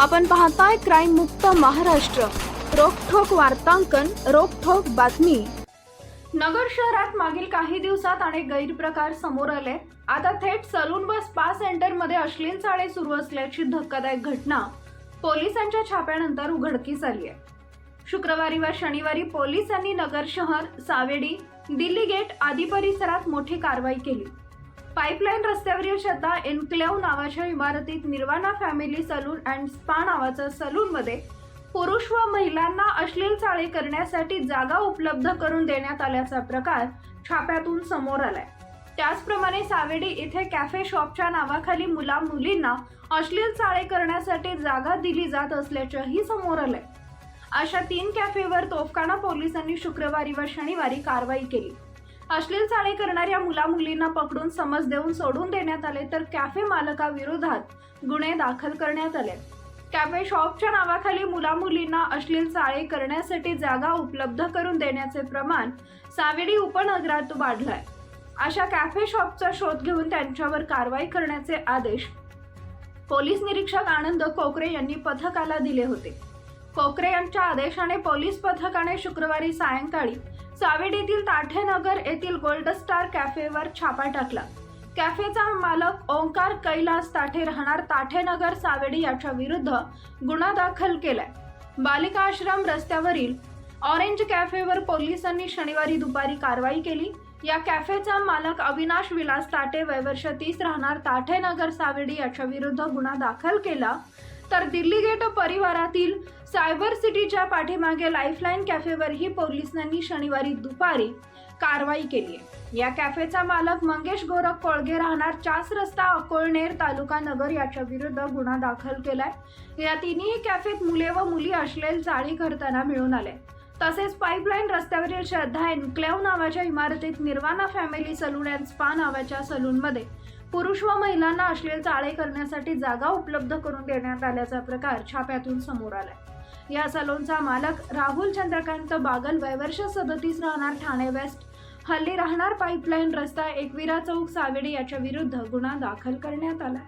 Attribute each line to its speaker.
Speaker 1: आपण पाहताय क्राईम मुक्त महाराष्ट्र. रोखोक वार्तांकन रोखोक बातमी. नगर शहरात मागील काही दिवसात अनेक गैरप्रकार समोर आले. आता थेट सलून व स्पा सेंटरमध्ये अश्लील चाळे सुरू असल्याची धक्कादायक घटना पोलिसांच्या छाप्यानंतर उघडकीस आली आहे. शुक्रवारी व शनिवारी पोलिसांनी नगर शहर सावेडी दिल्ली गेट आदी परिसरात मोठी कारवाई केली. पाईपलाईन रस्त्यावरील श्रद्धा एन्क्लेव नावाच्या इमारतीत Nirvana family salon and spa नावाचं सलूनमध्ये पुरुष व महिलांना अश्लील चाळे करण्यासाठी जागा उपलब्ध करून देण्यात आल्याचा प्रकार छाप्यातून समोर आलाय. त्याचप्रमाणे सावेडी इथे कॅफे शॉपच्या नावाखाली मुला मुलींना अश्लील चाळे करण्यासाठी जागा दिली जात असल्याचंही समोर आलंय. अशा तीन कॅफेवर तोफखाना पोलिसांनी शुक्रवारी व शनिवारी कारवाई केली. अश्लील चाळे करणाऱ्या मुला मुलींना पकडून समज देऊन सोडून देण्यात आले तर कॅफे मालकाविरोधात गुन्हे दाखल करण्यात आले. कॅफे शॉपच्या नावाखाली मुला मुलींना अश्लील चाळे करण्यासाठी जागा उपलब्ध करून देण्याचे प्रमाण सावेडी उपनगरात वाढलंय. अशा कॅफे शॉपचा शोध घेऊन त्यांच्यावर कारवाई करण्याचे आदेश पोलीस निरीक्षक आनंद कोकरे यांनी पथकाला दिले होते. कोकरे यांच्या आदेशाने पोलीस पथकाने शुक्रवारी सायंकाळी सावेडीतील ताठेनगर येथील गोल्ड स्टार कॅफेवर छापा टाकला. कॅफेचा मालक ओंकार कैलास ताठे राहणार ताठेनगर सावेडी याच्या विरुद्ध गुन्हा दाखल केलाय. बालिका आश्रम रस्त्यावरील ऑरेंज कॅफेवर पोलिसांनी शनिवारी दुपारी कारवाई केली. या कॅफेचा मालक अविनाश विलास ताटे वयवर्ष तीस राहणार ताठेनगर सावेडी याच्या विरुद्ध गुन्हा दाखल केला. तर दिल्ली गेट परिवारातील सायबर सिटीच्या पाठीमागे लाईफलाईन कॅफेवरही पोलिसांनी शनिवारी दुपारी कारवाई केली आहे. या कॅफेचा मालक मंगेश गोरख कोळगे राहणार चास रस्ता अकोळनेर तालुका नगर याच्या विरुद्ध गुन्हा दाखल केलाय. या तिन्ही कॅफेत मुले व मुली असलेले चाळी करताना मिळून आले. तसेच पाईपलाईन रस्त्यावरील श्रद्धा एन्क्लेव नावाच्या इमारतीत Nirvana family salon and spa नावाच्या सलूनमध्ये पुरुष व महिलांना अश्लील चाळे करण्यासाठी जागा उपलब्ध करून देण्यात आल्याचा प्रकार छाप्यातून समोर आलाय. या सलूनचा मालक राहुल चंद्रकांत बागल वयवर्ष सदतीस राहणार ठाणे वेस्ट. हल्ली राहणार पाईपलाईन रस्ता एकविरा चौक सावेडी याच्या विरुद्ध गुन्हा दाखल करण्यात आला